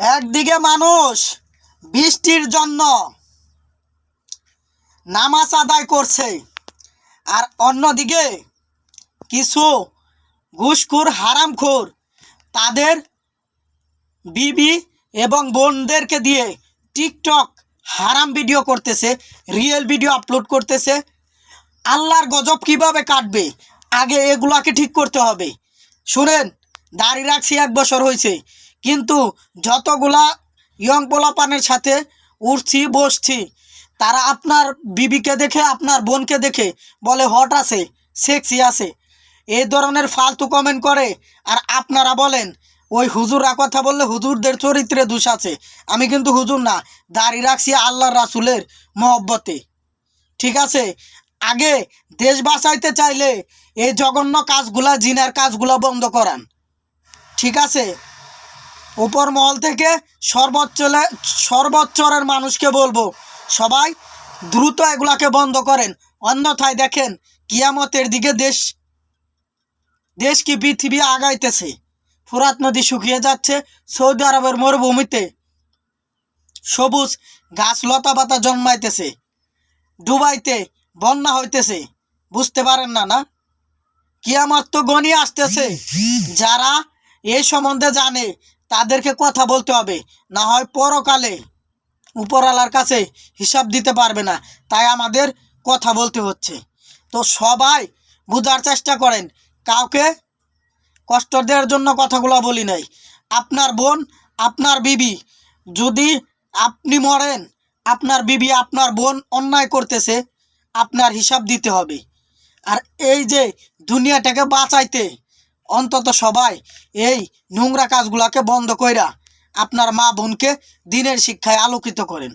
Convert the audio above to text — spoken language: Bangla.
একদিকে মানুষ বৃষ্টির জন্য নামাজ আদায় করছে, আর অন্যদিকে কিছু ঘুষখোর, হারামখোর তাদের বিবি এবং বোনদেরকে দিয়ে টিকটক হারাম ভিডিও করতেছে, রিয়েল ভিডিও আপলোড করতেছে। আল্লাহর গজব কীভাবে কাটবে? আগে এগুলাকে ঠিক করতে হবে। শুনেন, দাড়ি রাখছি এক বছর হয়েছে কিন্তু যতগুলা ইয়ং পোলাপানের সাথে উঠছি, বসছি, তারা আপনার বিবিকে দেখে, আপনার বোনকে দেখে বলে, হট আছে সেক্সি আছে। এই ধরনের ফালতু কমেন্ট করে আর আপনারা বলেন, ওই হুজুরা কথা বললে হুজুরদের চরিত্রে দোষ আছে। আমি কিন্তু হুজুর না, দাড়ি রাখছি আল্লাহর রাসুলের মহব্বতে। ঠিক আছে? আগে দেশ বাঁচাইতে চাইলে এই জঘন্য কাজগুলা, জিনার কাজগুলা বন্ধ করান। ঠিক আছে? উপর মহল থেকে সর্বোচ্চ সর্বোচ্চরের মানুষকে বলব, সবাই দ্রুত এগুলাকে বন্ধ করেন। অন্যথায় দেখেন, কিয়ামতের দিকে দেশ দেশ কি পৃথিবী আগাইতেছে। ফুরাত নদী শুকিয়ে যাচ্ছে সৌদি আরবের মরুভূমিতে। সবুজ গাছ লতা পাতা জন্মাইতেছে। ডুবাইতে বন্যা হইতেছে। বুঝতে পারেন না না? কিয়ামত তো গনিয়ে আসতেছে। যারা এই সম্বন্ধে জানে তাদেরকে কথা বলতে হবে। না হয় পরকালে উপরওয়ালার কাছে হিসাব দিতে পারবে না। তাই আমাদের কথা বলতে হচ্ছে। তো সবাই বোঝার চেষ্টা করেন। কাউকে কষ্ট দেওয়ার জন্য কথাগুলো বলি নাই। আপনার বোন, আপনার বিবি, যদি আপনি মরেন, আপনার বিবি, আপনার বোন অন্যায় করতেছে, আপনার হিসাব দিতে হবে। আর এই যে দুনিয়াটাকে বাঁচাইতে অন্তত সবাই এই নোংরা কাজগুলাকে বন্ধ কইরা আপনার মা বোনকে দিনের শিক্ষায় আলোকিত করেন।